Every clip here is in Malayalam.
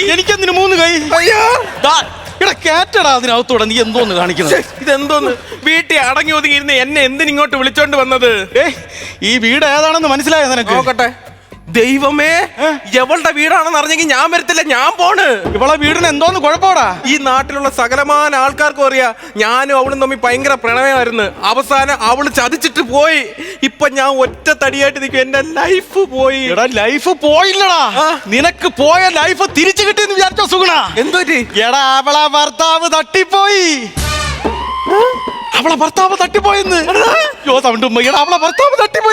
എനിക്കെന്തിന് മൂന്ന് കൈ. അയ്യോ. ദാ, കേറ്റടാ അതിനകത്തൂടെ നീ എന്തോന്ന് കാണിക്കുന്നത്? ഇതെന്തോന്ന്? വീട്ടിൽ അടങ്ങി ഒതുങ്ങിയിരുന്ന എന്നെ എന്തിനിങ്ങോട്ട് വിളിച്ചോണ്ട് വന്നത്? ഏ ഈ വീട് ഏതാണെന്ന് മനസ്സിലായോ നിനക്ക്? നോക്കട്ടെ. ദൈവമേ എവളുടെ വീടാണെന്ന് അറിഞ്ഞെങ്കിൽ ഞാൻ വരത്തില്ല ഞാൻ പോണ്. ഇവളെ വീടിന് എന്തോന്ന് കുഴപ്പമാടാ? ഈ നാട്ടിലുള്ള സകലമാന ആൾക്കാർക്കും അറിയാ ഞാനും അവളും തമ്മിൽ ഭയങ്കര പ്രണയമായിരുന്നു. അവസാനം അവൾ ചതിച്ചിട്ട് പോയി. ഇപ്പൊ ഞാൻ ഒറ്റ തടിയായിട്ട് നിൽക്കും. എന്റെ ലൈഫ് പോയി. എടാ ലൈഫ് പോയില്ലടാ. നിനക്ക് പോയ ലൈഫ് തിരിച്ചു കിട്ടിയെന്ന് വിചാരിച്ചോ സുഗുണ? എന്തോ പറ്റി? എടാ അവളെ ഭർത്താവ് തട്ടിപ്പോയി. അവളെ ഭർത്താവ് തട്ടിപ്പോയെന്ന്. അവളെ ഭർത്താവ് വേ-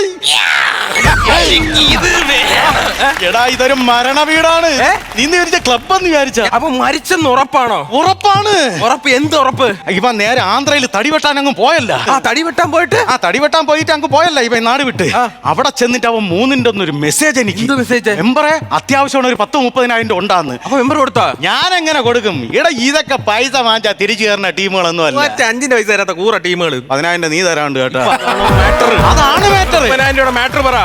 എടാ ഇതൊരു മരണ വീടാണ്. ഏ? നീ വിചാരിച്ച ക്ലബ് എന്ന് വിചാരിച്ച. അപ്പൊ മരിച്ചെന്ന് ഉറപ്പാണോ? ഉറപ്പാണ്. ഉറപ്പ് എന്ത് ഉറപ്പ്? ഇപ്പൊ നേരെ ആന്ധ്രയിൽ തടി വെട്ടാൻ അങ്ങ് പോയല്ല. ആ തടി വെട്ടാൻ പോയിട്ട്? ആ തടി വെട്ടാൻ പോയിട്ട് അങ്ങ് പോയല്ല ഇവ നാട് വിട്ട്. അവിടെ ചെന്നിട്ട് അവൻ മൂന്നിന്റെ ഒന്നൊരു മെസ്സേജ് എനിക്ക്. എന്ത് മെസ്സേജ് മെമ്പറെ അത്യാവശ്യമാണ് ഒരു പത്ത് മുപ്പതിനായിരം രൂപ ഉണ്ടാന്ന്. അപ്പൊ എംബർ കൊടുത്താ? ഞാൻ എങ്ങനെ കൊടുക്കും? ഇടാ ഇതൊക്കെ പൈസ വാങ്ങിച്ച തിരിച്ചു കയറുന്ന ടീമുകളൊന്നും അല്ല അഞ്ചിന്റെ പൈസ തരാത്ത കൂറ ടീമുകൾ പതിനായിരം നീ തരാണ്ട് കേട്ടോ. മാറ്റർ അതാണ് മാറ്റർ രൂപയുടെ മാറ്റർ പറ.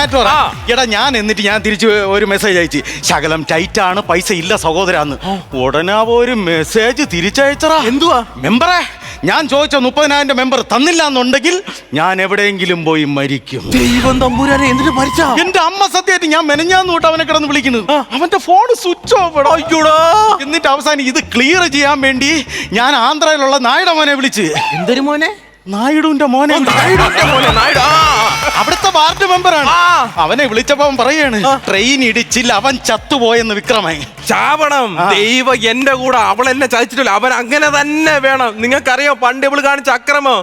മാറ്റർ പറ. എടാ ഞാൻ എന്നിട്ട് ഞാൻ തിരിച്ചു ഒരു മെസ്സേജ് അയച്ചു. ശകലം ടൈറ്റ് ആണ് പൈസ ഇല്ല സഹോദരാന്ന്. ഉടനെ ഒരു മെസ്സേജ് തിരിച്ചയച്ചറാ എന്തുവാ? മെമ്പറെ ഞാൻ ചോദിച്ച മുപ്പതിനായിരം മെമ്പർ തന്നില്ല എന്നുണ്ടെങ്കിൽ ഞാൻ എവിടെയെങ്കിലും പോയി മരിക്കും. ദൈവം തമ്പൂരാനെ എന്തിനു മരിച്ചാ? എന്റെ അമ്മ സത്യമായിട്ട് ഞാൻ മെനഞ്ഞാന്ന് തൊട്ട് അവനെ കിടന്ന് വിളിക്കുന്നത് അവന്റെ ഫോൺ സ്വിച്ച് ഓഫ് അയ്യോടാ. എന്നിട്ട് അവസാനം ഇത് ക്ലിയർ ചെയ്യാൻ വേണ്ടി ഞാൻ ആന്ധ്രയിലുള്ള നായുടെ മോനെ വിളിച്ച്. എന്തൊരു മോനെ? നായിഡുവിന്റെ മോനെ. നായിഡുവിന്റെ മോനെ, നായിഡു. അവിടുത്തെ വാർഡ് മെമ്പറാണ്. അവനെ വിളിച്ചപ്പോ അവൻ പറയാണ് ട്രെയിൻ ഇടിച്ചില്ല അവൻ ചത്തുപോയെന്ന് വിക്രമേ. ചാവണം. ദൈവ എന്റെ കൂടെ അവൾ എന്നെ ചതിച്ചിട്ടില്ല. അവൻ അങ്ങനെ തന്നെ വേണം. നിങ്ങൾക്കറിയോ? പണ്ട് എവൾ കാണിച്ച അക്രമം?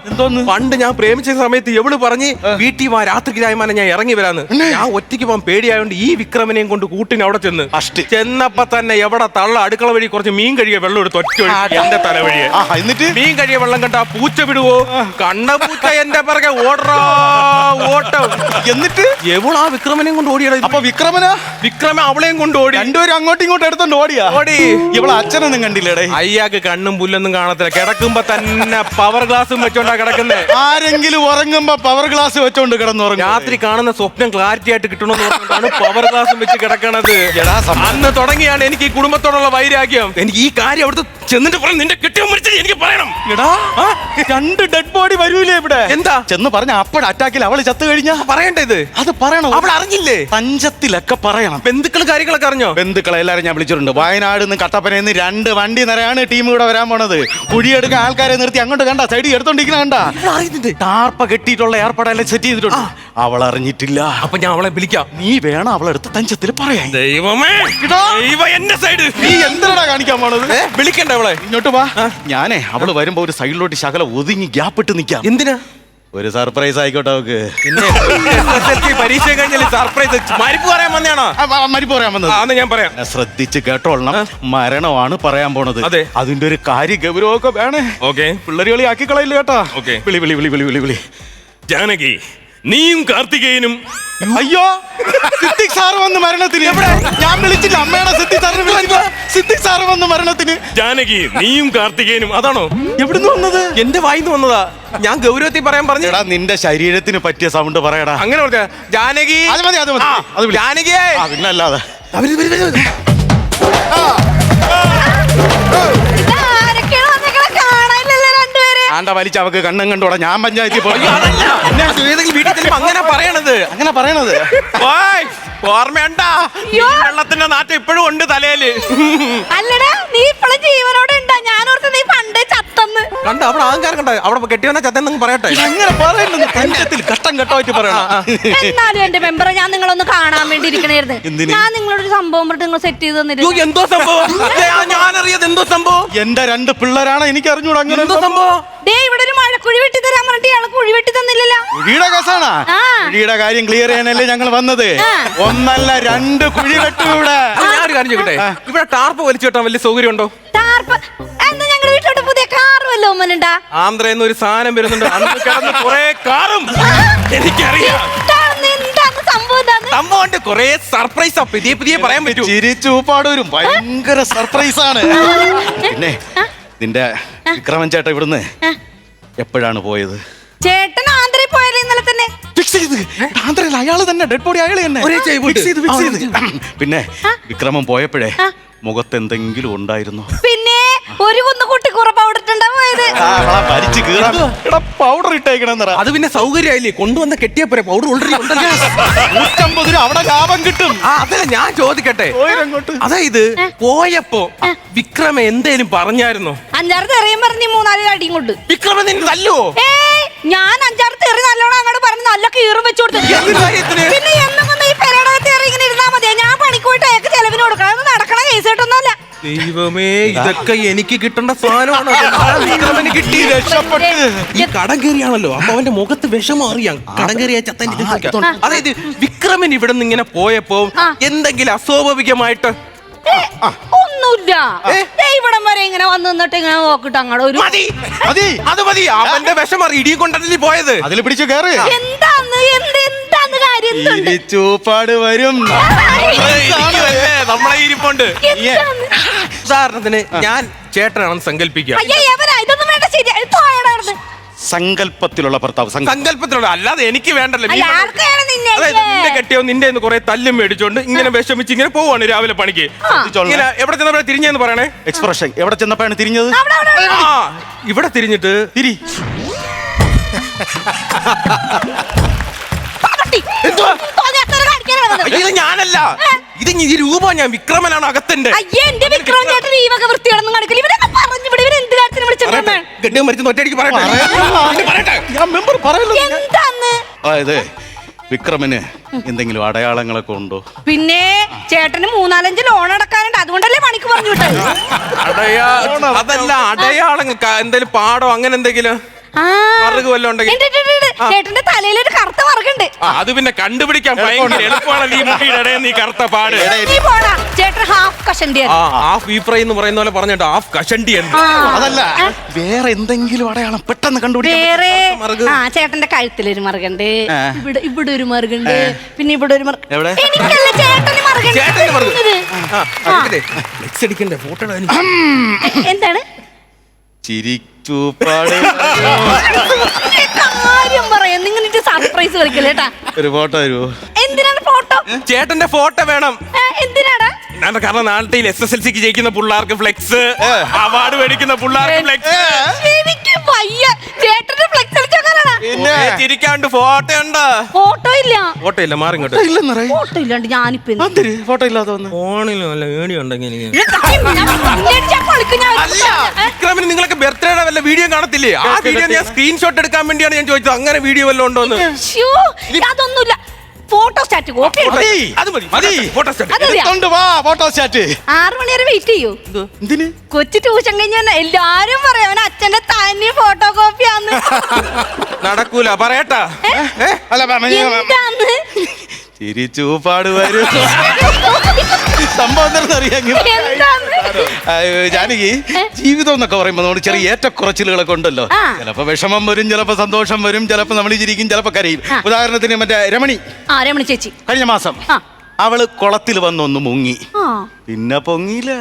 പണ്ട് ഞാൻ പ്രേമിച്ച സമയത്ത് എവൾ പറഞ്ഞ് വീട്ടിൽ വാ രാത്രി ചായമാനം ഞാൻ ഇറങ്ങി വരാന്ന്. ഞാൻ ഒറ്റയ്ക്ക് പോകാൻ പേടിയായോണ്ട് ഈ വിക്രമനെയും കൊണ്ട് കൂട്ടിന് അവിടെ ചെന്ന്. ചെന്നപ്പോ തന്നെ എവിടെ തള്ള അടുക്കള വഴി കുറച്ച് മീൻ കഴിയ വെള്ളം എടുത്ത് ഒറ്റ എന്റെ തല വഴിയെ എന്നിട്ട്? മീൻ കഴിയ വെള്ളം കണ്ട പൂച്ച വിടുവോ? കണ്ട പൂച്ച എന്റെ പിറകെ ഓടറോ ഓട്ടം. എന്നിട്ട്? എവളാ വിക്രമനെയും കൊണ്ട് ഓടിയടാ അപ്പൊ വിക്രമന? വിക്രമ അവളെയും കൊണ്ട് ഓടി. രണ്ടുപേരും അങ്ങോട്ടും ഇങ്ങോട്ടും എടുത്തോണ്ട് ഓടിയാ? ഓടി. ഇവളെ അച്ഛനൊന്നും കണ്ടില്ലേടേ? അയ്യാക്ക് കണ്ണും പുല്ലൊന്നും കാണത്തില്ല. കിടക്കുമ്പോ തന്നെ പവർ ഗ്ലാസും വെച്ചോണ്ടാ കിടക്കുന്നേ. ആരെങ്കിലും ഉറങ്ങുമ്പോ പവർ ഗ്ലാസ് വെച്ചോണ്ട് കിടന്നുറങ്ങും. രാത്രി കാണുന്ന സ്വപ്നം ക്ലാരിറ്റി ആയിട്ട് കിട്ടണമെന്ന് പവർ ഗ്ലാസും വെച്ച് കിടക്കണത്. അന്ന് തുടങ്ങിയാണ് എനിക്ക് ഈ കുടുംബത്തോടുള്ള വൈരാഗ്യം. എനിക്ക് ഈ കാര്യം അവിടുത്തെ ചെന്നിട്ട് പറയാം നിന്റെ കെട്ടിയോ മരിച്ചത് എനിക്ക് പറയണം. എടാ ആ? രണ്ട് ഡെഡ് ബോഡി വരൂലേ ഇവിടെ? എന്താ? ചെന്ന് പറഞ്ഞ അപ്പഴ അറ്റാക്കിൽ അവൾ ചത്തു കഴിഞ്ഞാ? പറയണ്ടേ ഇത്? അത് പറയണം? അവൾ അറിഞ്ഞില്ലേ? പഞ്ചത്തിലൊക്കെ പറയണം. ബന്ധുക്കൾ കാര്യങ്ങളൊക്കെ അറിഞ്ഞോ? ബന്ധുക്കളെ എല്ലാരും ഞാൻ വിളിച്ചിട്ടുണ്ട്. വയനാട് നിന്ന് കട്ടപ്പനയിൽ നിന്ന് രണ്ട് വണ്ടി നിറയാണ് ടീം ഇവിടെ വരാൻ പോണത്. കുഴിയെടുക്കാൻ ആൾക്കാരെ നിർത്തി അങ്ങോട്ട് കണ്ട സൈഡിൽ എടുത്തോണ്ടിരിക്കുന്ന കണ്ട. ടാർപ്പ കെട്ടിയിട്ടുള്ള ഏർപ്പാടെല്ലാം സെറ്റ് ചെയ്തിട്ടുണ്ട്. അവൾ അറിഞ്ഞിട്ടില്ല അപ്പൊ ഞാൻ അവളെ വിളിക്കാം. നീ വേണം അവളെടുത്ത് തഞ്ചത്തിൽ പറയാൻ. ദൈവമേ. ദൈവം എന്റെ സൈഡ്. നീ എന്തിനാ കാണിക്കാൻ പോണത്? വിളിക്കണ്ട അവളെ. ഇങ്ങോട്ട് വാ. ഞാനേ അവൾ വരുമ്പോ ഒരു സൈഡിലോട്ട് ശകല ഒതുങ്ങി ഗ്യാപ്പ് ഇട്ട് നിക്കാം. എന്തിനാ? ഒരു സർപ്രൈസ് ആയിക്കോട്ടെ അവക്ക്. പരീക്ഷ കഴിഞ്ഞാൽ സർപ്രൈസ്? മരിപ്പ് പറയാൻ വന്നാണോ മരിപ്പ് പറയാൻ വന്നത്. ഞാൻ പറയാം. ശ്രദ്ധിച്ച് കേട്ടോളണം. മരണമാണ് പറയാൻ പോണത്. അതെ. അതിന്റെ ഒരു കാര്യ ഗൗരവമൊക്കെ വേണേ. ഓക്കെ. പിള്ളേരി കളി ആക്കി കളയില്ല കേട്ടാ? ഓക്കെ. വിളി വിളി വിളി വിളി വിളി വിളി. ജാനകി നീയും കാർത്തികേയനും അയ്യോ! സിദ്ദിഖ് സാർ വന്ന് മരണത്തിന്. എവിടെ? ഞാൻ വിളിച്ചില്ല. അമ്മയുടെ സിദ്ദിഖ് സാറിന് വിളിച്ചില്ല സിദ്ദിഖ് സാർ വന്ന് മരണത്തിന്. ജാനകി നീയും കാർത്തികേയനും അതാണോ? എവിടുന്ന് വന്നത്? എന്റെ വായിന്ന് വന്നതാ. ഞാൻ ഗൗരവത്തിൽ പറയാൻ പറഞ്ഞു എടാ നിന്റെ ശരീരത്തിന് പറ്റിയ സൗണ്ട് പറയടാ. അങ്ങനെ പറഞ്ഞ. ജാനകി. അത് മതി അത് മതി. അത് ജാനകിയെ. പിന്നല്ലാതെ. അവർ വരുന്നത് ആ. രണ്ടുപേരെ. വലിച്ച അവക്ക് കണ്ണും കണ്ടോടെ ഞാൻ പഞ്ചായത്തിൽ പോയി. വീട്ടിൽ ചെല്ലുമ്പോ അങ്ങനെ പറയണത്. അങ്ങനെ പറയണത്. ഓയ്, ഓർമ്മയുണ്ടാ? ഈ വെള്ളത്തിന്റെ നാറ്റം ഇപ്പോഴും ഉണ്ട് തലയിൽ. അല്ലടാ നീ ഇപ്പോഴും ജീവനോടെ ഉണ്ടാ. ഓർത്ത് നീ പണ്ടേ കണ്ട അവിടെ ആൾക്കാർ കണ്ട? അവിടെ കെട്ടിയവനെ ചത്തെന്ന് പറയട്ടെ? അങ്ങനെ പഞ്ചത്തിൽ ഘട്ടം കെട്ടായിട്ട് പറയണം. എന്നാലും എന്റെ മെമ്പറെ ഞാൻ നിങ്ങളൊന്ന് കാണാൻ വേണ്ടി ഇരിക്കണായിരുന്നു. ഞാൻ നിങ്ങളൊരു സംഭവം പറഞ്ഞിട്ട് നിങ്ങൾ സെറ്റ് ചെയ്ത് തന്നിരുന്നു. എന്തോ സംഭവം? ഞാൻ അറിയത് എന്തോ സംഭവം? എന്റെ രണ്ട് പിള്ളേരാണ് എനിക്ക് അറിഞ്ഞൂടാ അങ്ങനെ എന്തോ സംഭവം? ദേ ഇവിടെ ഒരു മഴക്കുഴി വെട്ടി തരാൻ പറഞ്ഞിട്ട് കുഴി വെട്ടി തന്നില്ലല്ലോ. കുഴിയുടെ കേസാണ്? ആ. കുഴിയുടെ കാര്യം ക്ലിയർ ചെയ്യാനല്ലേ ഞങ്ങൾ വന്നത്? ഒന്നല്ല രണ്ട് കുഴി വെട്ടൂടെ ഇവിടെ. ഇവിടെ ടാർപ്പ് വലിച്ചു കെട്ടാൻ വലിയ സൗകര്യം ഉണ്ടോ ടാർപ്പ് വല്ലോ ഉമ്മനുണ്ടാ. ആന്ധ്രയിൽ ഒരു സാധനം വരുന്നുണ്ട്. അന്ന് കിടന്ന് കുറെ കാറും. എനിക്കറിയാം. എന്താണ്? എന്താണ് സംഭവം എന്താന്ന് സംഭവമുണ്ട്. കുറെ സർപ്രൈസാ പുതിയ പുതിയ പറയാൻ പറ്റൂ. ചിരിച്ചൂപ്പാടൂരും ഭയങ്കര സർപ്രൈസ് ആണ്. പിന്നെ നിന്റെ വിക്രമൻ ചേട്ടൻ ഇവിടുന്ന് എപ്പോഴാണ് പോയത്? ചേട്ടൻ ആന്ധ്രയിൽ പോയാലോ ഇന്നലെ തന്നെ? ഫിക്സ് ചെയ്ത്. ആന്ധ്രയിൽ അയാൾ തന്നെ. ഡെഡ് ബോഡി അയാൾ തന്നെ. ഒരേ ചെയ് പോയിട്ട്. Fix ചെയ്ത്, fix ചെയ്ത്. പിന്നെ വിക്രമൻ പോയപ്പോഴേ മുഖത്ത് എന്തെങ്കിലും ഉണ്ടായിരുന്നു. പിന്നെ ഒരു കുന്ന് കുറവ് അവിടെ ഇട്ടുണ്ടാ പോയത് കീറാൻ. എടാ പൗഡർ ഇട്ടേക്കണെന്നറ. അത് പിന്നെ സൗകര്യമായില്ലേ? കൊണ്ടുവന്ന കെട്ടിയപ്പോരെ പൗഡർ ഓൾറെഡി ഉണ്ടല്ലോ. നൂറ്റമ്പത് രൂപ അവിടെ ലാഭം കിട്ടും. ആ അതല്ല ഞാൻ ചോദിക്കട്ടെ? പോയിരങ്ങോട്ട്. അതായത് പോയപ്പോ വിക്രമ എന്തേലും പറഞ്ഞായിരുന്നോ? അഞ്ചാറ് തെറിയും പറഞ്ഞ് മൂന്നാൽ അടിയും കൊണ്ട് വിക്രമ നിന്നെ തല്ലുവോ? ഏയ് ഞാൻ അഞ്ചാറ് തെറി നല്ലോണം അങ്ങോട്ട് പറഞ്ഞു നല്ല കീറും വെച്ചു കൊടുത്തു. എന്ത് കാര്യത്തിന്? പിന്നെ എന്നൊന്നും ഈ പെരയുടെ ദൈവമേ ഇതൊക്കെ എനിക്ക് കിട്ടേണ്ട സാധനമാണ് കിട്ടി രക്ഷപ്പെട്ട്. ഈ കടം കയറിയാണല്ലോ. അപ്പൊ അവന്റെ മുഖത്ത് വിഷമം അറിയാം കടം കയറിയ ചത്തൻ അതായത് വിക്രമൻ ഇവിടെ നിന്ന് ഇങ്ങനെ പോയപ്പോ എന്തെങ്കിലും അസ്വാഭാവികമായിട്ട് ഒന്നുമില്ല. ഇവിടം വരെ ഇങ്ങനെ വന്ന് നിന്നിട്ട് ഇങ്ങനെ നോക്കിട്ട് അങ്ങോട്ട് ഒരു മതി മതി അത് മതി. അവന്റെ ഇടിയും കൊണ്ടല്ലേ പോയത്. അതിൽ പിടിച്ചു കയറ് എന്താന്ന്? എന്ത് എന്താന്ന് കാര്യം എന്തുണ്ട്? തിരിച്ചൂപ്പാട് വരും. നമ്മളെ ഇരിപ്പുണ്ട്. ഉദാഹരണത്തിന് ഞാൻ ചേട്ടനാണെന്ന് സങ്കല്പിക്കുക. അയ്യേ ഇതൊന്നും വേണ്ട ശരി സങ്കല്പത്തിലുള്ള ഭർത്താവ് സങ്കല്പ സങ്കല്പത്തിലുള്ള അല്ലാതെ എനിക്ക് വേണ്ടല്ലോ. അല്ല നീ- ആർക്കാണ് നിന്നെ അതായത് നിന്റെ കെട്ടിയോ നിന്റെ കുറെ തല്ലും മേടിച്ചോണ്ട് ഇങ്ങനെ വിഷമിച്ച് ഇങ്ങനെ പോവാണ് രാവിലെ പണിക്ക്. ഇങ്ങനെ എവിടെ ചെന്നപ്പോഴാ തിരിഞ്ഞെന്ന് പറയണേ? എക്സ്പ്രഷൻ എവിടെ ചെന്നപ്പോഴാണ് തിരിഞ്ഞത്? അവിടെ അവിടെ അവിടെ. ആ ഇവിടെ തിരിഞ്ഞിട്ട് തിരി. കാണിക്കാനാ വന്നത്. അയ്യോ, ഇത് ഞാനല്ല. ഇത് ഈ രൂപം ഞാൻ വിക്രമനാണ് അകത്തിന്റെ അയ്യേ എന്റെ വിക്രം ചേട്ടൻ ഈ വക വൃത്തിയാണെന്നും കാണിക്കില്ല? ഇവരൊക്കെ പറഞ്ഞു ഇവിടെ ഇവർ എന്ത് കാര്യത്തിന് വിളിച്ചിട്ടുണ്ടേ കെട്ടിയോ മരിച്ചു ഒറ്റയടിക്ക് പറയട്ടെ. പിന്നെ പറയട്ടെ. ഞാൻ മെമ്പർ പറയല്ലോ. എന്താന്ന്? അതായത് വിക്രമിന് എന്തെങ്കിലും അടയാളങ്ങളൊക്കെ ഉണ്ടോ? പിന്നെ ചേട്ടന് മൂന്നാലഞ്ച് ലോൺ അടക്കാനുണ്ട്. അതുകൊണ്ടല്ലേ പണിക്ക് പറഞ്ഞു വിട്ടത്. അടയാ അതല്ല അടയാളങ്ങൾ എന്തെങ്കിലും പാടോ അങ്ങനെ എന്തെങ്കിലും? ചേട്ടന്റെ തലയിൽ ഒരു കറുത്ത മറുകുണ്ട്. ആ, അത് പിന്നെ കണ്ടുപിടിക്കാൻ ഭയങ്കര എളുപ്പമാണ്. മുടിയുടെ നീ കറുത്ത പാട്. നീ പോടാ. ചേട്ടൻ ഹാഫ് കഷണ്ടി ആ ഹാഫ് എന്ന് പറയുന്ന പോലെ പറഞ്ഞിട്ട് ഹാഫ് കഷണ്ടി എന്ന് അതല്ല വേറെ എന്തെങ്കിലും അടയാളം പെട്ടെന്ന്. ആ ചേട്ടന്റെ കഴുത്തിലൊരു മറുകുണ്ട്. ഇവിടെ ഇവിടെ ഒരു മറുകുണ്ട്. പിന്നെ ഇവിടെ ഒരു എന്താണ്? ചിരിച്ചൂപ്പാട് ഈ കാര്യം പറയാം. നിങ്ങൾ സർപ്രൈസ് കളിക്കല്ലേ കേട്ടാ? ഒരു ഫോട്ടോ തരുമോ എന്തിനാണ് ഫോട്ടോ? ചേട്ടന്റെ ഫോട്ടോ വേണം. എന്തിനാടാ? ഞാൻ കാരണം നാട്ടിൽ എസ് എസ് എൽ സിക്ക് ജയിക്കുന്ന പിള്ളേർക്ക് ഫ്ലെക്സ് അവാർഡ് മേടിക്കുന്ന പിള്ളേർക്ക് ഫ്ലെക്സ് എനിക്ക് വയ്യ ചേട്ടന്റെ ഫ്ലെക്സ് അടിച്ചോക്കാനാണ് പിന്നെ? ചിരിക്കാണ്ട് ഫോട്ടോ ഉണ്ട്. ഫോട്ടോ ഇല്ല. ഫോട്ടോ ഇല്ല മാറി ഇങ്ങോട്ട്. ഇല്ലെന്നറേ ഫോട്ടോ ഇല്ലാണ്ട് ഞാനിപ്പോ എന്ത് അന്തര് ഫോട്ടോ ഇല്ലാതെ വന്ന്. ഫോണിലും അല്ല വീഡിയോ ഉണ്ടെങ്കിൽ എനിക്ക്. ഇത് ഞാൻ നിന്നെ അടിച്ചാ പൊളിക്കും ഞാൻ. അല്ല ഏ? വിക്രമിന് നിങ്ങളൊക്കെ ബർത്ത്ഡേയുടെ വല്ല വീഡിയോ കാണത്തില്ലേ? ആ വീഡിയോ ഞാൻ സ്ക്രീൻഷോട്ട് എടുക്കാൻ വേണ്ടിയാണ് ഞാൻ ചോദിച്ചത്. അങ്ങനെ വീഡിയോ വല്ലതും ഉണ്ടോന്ന് ശ്ശോ, അതൊന്നുമില്ല ഫോട്ടോ സ്റ്റാറ്റ് കോപ്പി മതി. അത് മതി മതി. ഫോട്ടോ എടുത്തോണ്ട് വാ ഫോട്ടോ സ്റ്റാറ്റ് ആറു മണി വരെ വെയിറ്റ് ചെയ്യൂ എന്തിന്? കൊച്ചു ട്യൂഷൻ കഴിഞ്ഞ എല്ലാരും പറയാം അവൻ നടക്കൂല പറയട്ടാ? അല്ല എന്താന്ന്? ചിരിച്ചൂപ്പാട് വരും. സംഭവം അറിയാമെങ്കിൽ ജാനകി ജീവിതം എന്നൊക്കെ പറയുമ്പോൾ നമ്മൾ ചെറിയ ഏറ്റക്കുറച്ചിലുകളൊക്കെ ഉണ്ടല്ലോ. ചിലപ്പോ വിഷമം വരും ചിലപ്പോ സന്തോഷം വരും ചിലപ്പോ നമ്മൾ ചിരിക്കും ചിലപ്പോ കരയും. ഉദാഹരണത്തിന് മറ്റേ രമണി. രമണി ചേച്ചി. കഴിഞ്ഞ മാസം. അവൾ കുളത്തിൽ വന്നൊന്ന് മുങ്ങി. പിന്നെ പൊങ്ങിയില്ല.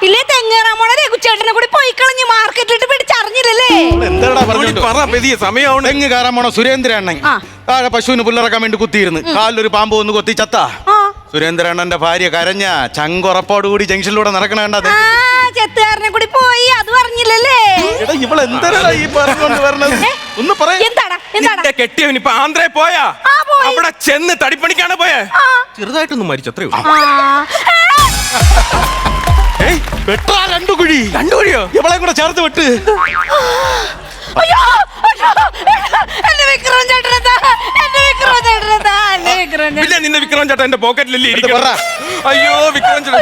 ഇല്ലേ തെങ്ങേറാമോളെ രഘുചേട്ടനെ കൂടി പോയി കളഞ്ഞ് മാർക്കറ്റിലിട്ട് പിടിച്ചറിഞ്ഞില്ലല്ലേ? എന്താടാ പറഞ്ഞു പറ പെതിയ സമയമാണ് തെങ്ങ് കയറാൻ പോണ സുരേന്ദ്രണ്ണൻ ആ. താഴെ പശുവിന് പുല്ലിറക്കാൻ വേണ്ടി കുത്തിയിരുന്നു. കാലിലൊരു പാമ്പ് വന്ന് കൊത്തി ചത്ത. ആ. സുരേന്ദ്രണ്ണന്റെ ഭാര്യ കരഞ്ഞ ചങ്കുറപ്പോടുകൂടി ജംഗ്ഷനിലൂടെ നടക്കണ കണ്ടത് ആ ചെത്തുകാരനെ കൂടി പോയി അത് പറഞ്ഞില്ലല്ലേ എടാ ഇവൾ എന്താടാ ഈ പറഞ്ഞുകൊണ്ട് വരണത്? ഒന്ന് പറയാ. എന്താടാ എന്താടാ? നിന്റെ കെട്ടിയവൻ ഇപ്പൊ ആന്ധ്രേ പോയാ? ആ, പോയി. അവിടെ ചെന്ന് തടിപ്പണിക്കാണ് പോയേ? ആ. ചെറുതായിട്ടൊന്നും മരിച്ചു ഉള്ളൂ. ആ. വെട്ടാ രണ്ടു കുഴി. രണ്ടു കുഴിയോ? ഇവളെ കൂടെ ചേർത്ത് വിട്ട്. പിന്നെ നിന്റെ വിക്രം ചേട്ടൻ എന്റെ പോക്കറ്റിലല്ലേ ഇരിക്കും പറ. അയ്യോ വിക്രം ചേട്ടൻ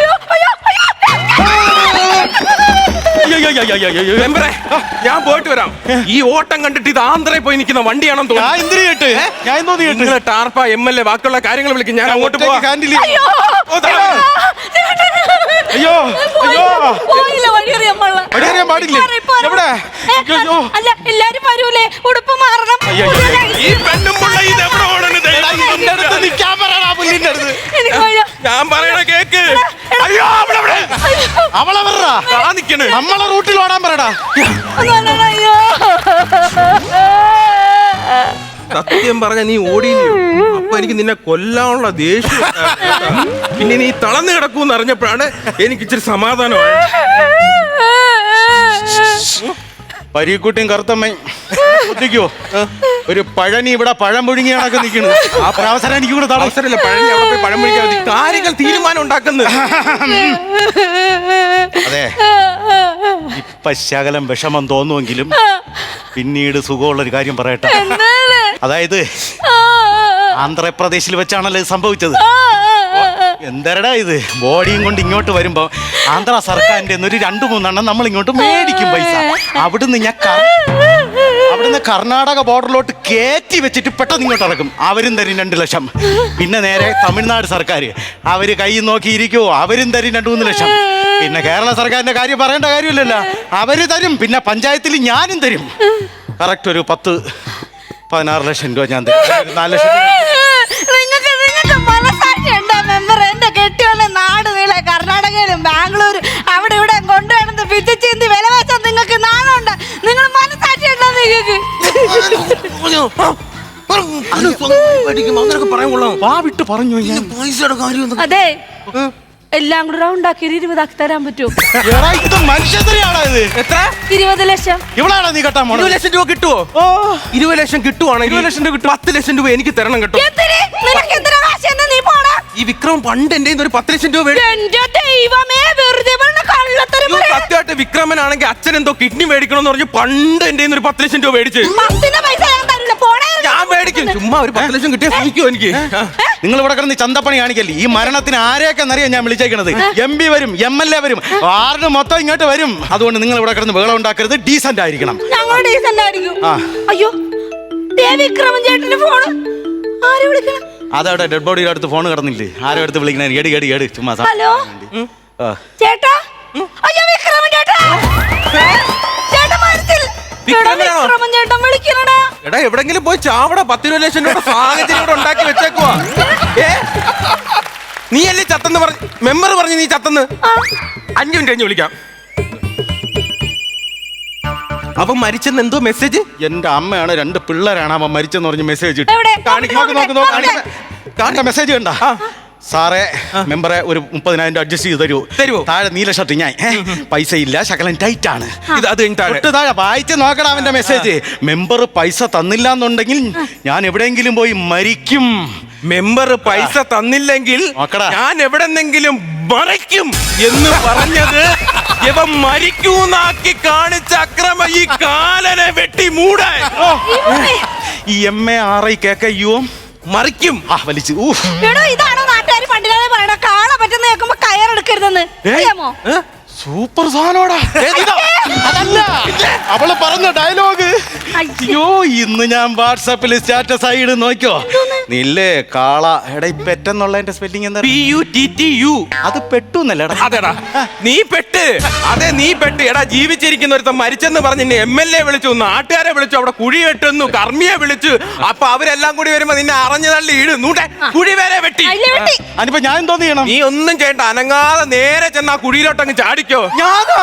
ഞാൻ പോയിട്ട് വരാം ഈ ഓട്ടം കണ്ടിട്ട് ഇത് ആന്ധ്രയിൽ പോയി നിൽക്കുന്ന വണ്ടിയാണെന്ന് തോന്നുന്നു ടാർപ്പ എം എൽ എ ബാക്കിയുള്ള കാര്യങ്ങൾ വിളിക്കും ഞാൻ അങ്ങോട്ട് പോവാ അയ്യോ അയ്യോ. പോയില്ല വഴിയറിയാൻ പാടില്ല. വഴിയറിയാൻ പാടില്ലേ? എവിടെ? അയ്യോ. അല്ല എല്ലാരും വരൂലേ? ഉടുപ്പ് മാറണം. ഈ പെണ്ണും പിള്ള ഇത് എവിടെ ഇതിന്റെ അടുത്ത് പറയടാ പുല്ലിന്റെ അടുത്ത്. ഞാൻ പറയണ കേക്ക്. അയ്യോ അവിടെ അവിടെ. അവളെ പറ നമ്മളെ റൂട്ടിൽ ഓടാൻ പറയടാ. അയ്യോ. സത്യം പറഞ്ഞ നീ ഓടിയില്ലയോ അപ്പൊ എനിക്ക് നിന്നെ കൊല്ലാനുള്ള ദേഷ്യം ഉണ്ടായിരുന്നു. പിന്നെ നീ തളർന്നു കിടക്കൂന്ന് അറിഞ്ഞപ്പോഴാണ് എനിക്ക് ഇച്ചിരി സമാധാനമായി. പരീക്കുട്ടിയും കറുത്തമ്മയും ഒരു പഴനി ഇവിടെ പഴം പുഴുങ്ങി കണക്ക് നിൽക്കുന്നു ആ അവസരം എനിക്ക് കൂടെ തടസ്സം അവസരമില്ല പഴനി അവിടെ പോയി പഴം പിടിക്കാൻ മതി. കാര്യങ്ങൾ തീരുമാനം ഉണ്ടാക്കുന്നത്. അതെ. ഇപ്പൊ ശകലം വിഷമം തോന്നുമെങ്കിലും പിന്നീട് സുഖമുള്ള ഒരു കാര്യം പറയട്ടെ. എന്താണ്? അതായത് ആന്ധ്രാപ്രദേശിൽ വെച്ചാണല്ലോ ഇത് സംഭവിച്ചത്. എന്തരടാ ഇത്? ബോഡിയും കൊണ്ട് ഇങ്ങോട്ട് വരുമ്പോ ആന്ധ്ര സർക്കാരിന്റെ ഒരു രണ്ടു മൂന്നെണ്ണം നമ്മൾ ഇങ്ങോട്ട് മേടിക്കും പൈസ. അവിടുന്ന് ഞാൻ അവിടുന്ന് കർണാടക ബോർഡറിലോട്ട് കയറ്റി വെച്ചിട്ട് പെട്ടെന്ന് ഇങ്ങോട്ട് ഇറക്കും. അവരും തരും രണ്ട് ലക്ഷം. പിന്നെ നേരെ തമിഴ്നാട് സർക്കാർ. അവർ കൈ നോക്കിയിരിക്കുവോ അവരും തരും രണ്ട് മൂന്ന് ലക്ഷം. പിന്നെ കേരള സർക്കാരിന്റെ കാര്യം പറയേണ്ട കാര്യമില്ലല്ലോ. അവർ തരും പിന്നെ പഞ്ചായത്തിൽ ഞാനും തരും. കറക്റ്റ് ഒരു പത്ത് പതിനാറ് ലക്ഷം രൂപ ഞാൻ തരും. നാല് ലക്ഷം രൂപ. നിങ്ങൾക്ക് നിങ്ങക്ക് മനസാക്ഷി ഉണ്ടോ മെമ്പർ എന്റെ കെട്ടിയുള്ള നാട് നീളെ കർണാടകയിലും ബാംഗ്ലൂരും അവിടെ ഇവിടെ കൊണ്ടുവരുന്നത് പിച്ചിച്ചീന്തി വില വെച്ചാൽ നിങ്ങൾക്ക് നാണമുണ്ട്? നിങ്ങൾ മനസാക്ഷി ഉണ്ടോ നിങ്ങൾക്ക്? അങ്ങനൊക്കെ പറയാൻ കൊള്ളാം. വാ വിട്ട് പറഞ്ഞു ഞാൻ. പൈസയുടെ കാര്യം അതെ. എല്ലാം കൂടെ റൗണ്ട് ആക്കി ഒരു ഇരുപതാക്കി തരാൻ പറ്റുമോ എടാ, ഇത് ഇത്? എത്ര? ഇരുപത് ലക്ഷം. ഇവളാണോ നീ കെട്ടാൻ ഇരുപത് പോണത് ലക്ഷം രൂപ കിട്ടുവോ? ഇരുപത് ലക്ഷം കിട്ടുവാണെങ്കിൽ ഇരുപത് ലക്ഷം രൂപ കിട്ടും. പത്ത് ലക്ഷം രൂപ എനിക്ക് തരണം കേട്ടോ. എന്തിന്? നിനക്ക് എന്തിനാ കാശ്? എന്ന് നീ പോടാ. ഈ വിക്രം പണ്ട് എന്റെ ഒരു പത്ത് ലക്ഷം രൂപ മേടി- എന്റെ ദൈവമേ വെറുതെ പറഞ്ഞ കള്ളത്തരം അയ്യോ, സത്യമായിട്ട് വിക്രമനാണെങ്കിൽ അച്ഛൻ എന്തോ കിഡ്നി മേടിക്കണം എന്ന് പറഞ്ഞ് പണ്ട് എന്റെ ഒരു പത്ത് ലക്ഷം രൂപ മേടിച്ച്. പത്തിന്റെ പൈസ ഞാൻ ചുമ്മാ ഒരു പത്ത് ലക്ഷം കിട്ടിയാൽ സഹിക്കുമോ എനിക്ക്? നിങ്ങൾ ഇവിടെ കിടന്ന് ചന്തപ്പണി കാണിക്കല്ലേ? ഈ മരണത്തിന് ആരെയൊക്കെ എന്നറിയാൻ ഞാൻ വിളിച്ചേക്കണത്? എം പി വരും എം എൽ എ വരും. വാർഡ് മൊത്തം ഇങ്ങോട്ട് വരും. അതുകൊണ്ട് നിങ്ങൾ ഇവിടെ കിടന്ന് ബഹളം ഉണ്ടാക്കരുത്. ഡീസന്റ് ആയിരിക്കണം. അയ്യോ വിളിക്കണം? അതവിടെ ഡെഡ് ബോഡിയുടെ അടുത്ത് ഫോൺ കിടന്നില്ലേ? ആരും അടുത്ത് വിളിക്കണേ? എടി എടി എടി. ചുമ്മാ ഹലോ? ചേട്ടാ? അയ്യോ വിക്രമൻ ചേട്ടാ ചേട്ടൻ വിളിക്കണടാ. എടാ എവിടെങ്കിലും പോയി ചാവട പത്തിരുപത് ലക്ഷം രൂപ സാഹചര്യം ഇവിടെ ഉണ്ടാക്കി വെച്ചേക്കുവാ. ഏ? നീ അല്ലേ ചത്തെന്ന് പറഞ്ഞു മെമ്പർ പറഞ്ഞു നീ ചത്തെന്ന്? അഞ്ചു മിനിറ്റ് കഴിഞ്ഞ് വിളിക്കാം. അപ്പൊ മരിച്ചെന്ന് എന്തോ മെസ്സേജ് എന്റെ അമ്മയാണ് രണ്ട് പിള്ളേരാണ് അവൻ മരിച്ചെന്ന് പറഞ്ഞ് മെസ്സേജ് ഇട്ടു നോക്ക് നോക്ക് നോക്ക് നോക്ക് നോക്കട്ടെ. കാണുന്ന മെസ്സേജ് കണ്ട സാറേ മെമ്പറെ ഒരു മുപ്പതിനായിരം രൂപ അഡ്ജസ്റ്റ് ചെയ്ത് തരൂ. തരുമോ താഴെ നീല ഷർട്ട് ഞാൻ. പൈസ ഇല്ല ശകലം ടൈറ്റ് ആണ്. ഇത് അത് കഴിഞ്ഞിട്ട് താഴെ. വായിച്ച് നോക്കണം അവന്റെ മെസ്സേജ് മെമ്പർ പൈസ തന്നില്ല എന്നുണ്ടെങ്കിൽ ഞാൻ എവിടെയെങ്കിലും പോയി മരിക്കും. മെമ്പർ പൈസ തന്നില്ലെങ്കിൽ ഞാൻ എവിടെന്നെങ്കിലും മറയ്ക്കും എന്ന് പറഞ്ഞത് ഇവ മരിക്കൂന്നാക്കി കാണിച്ച അക്രമ ഈ കാലനെ വെട്ടി മൂടാൻ. ഈ എം എ ആർ ഐ കേക്കയ്യോ മറിക്കും. ആ വലിച്ചു. ഊഹ്. ഇതാണോ കാള പറ്റുന്ന കേൾക്കുമ്പോ കയറെടുക്കരുതെന്ന് അറിയാമോ? സൂപ്പർ സാധനോടാ അതല്ല. അവൾ പറഞ്ഞ ഡയലോഗ്. അയ്യോ ഇന്ന് ഞാൻ വാട്സാപ്പിൽ സ്റ്റാറ്റസ് ആയി ഇടും നോക്കിയോ നില്ലേ കാള. എടാ ഈ പെറ്റെന്നുള്ളതിന്റെ സ്പെല്ലിംഗ് എന്താ? P U T T U. അത് പെട്ടു എന്നല്ലേടാ അതെടാ നീ പെട്ട്. അതെ നീ പെട്ട്. എടാ ജീവിച്ചിരിക്കുന്ന ഒരുത്തൻ മരിച്ചെന്ന് പറഞ്ഞ് എം എൽ എ വിളിച്ചു നാട്ടുകാരെ വിളിച്ചു അവിടെ കുഴി വെട്ടുന്നു കർമ്മിയെ വിളിച്ചു. അപ്പൊ അവരെല്ലാം കൂടി വരുമ്പോ നിന്നെ അറിഞ്ഞു തള്ളി ഇടുന്നൂട്ടെ കുഴി വരെ വെട്ടി. അതിലെ വെട്ടി. അതിനിപ്പോ ഞാൻ എന്തോന്ന് ചെയ്യണം? നീ ഒന്നും ചെയ്യണ്ട അനങ്ങാതെ നേരെ ചെന്ന് ആ കുഴിയിലോട്ടങ്ങ് ചാടിക്കോ. ഞാനാ?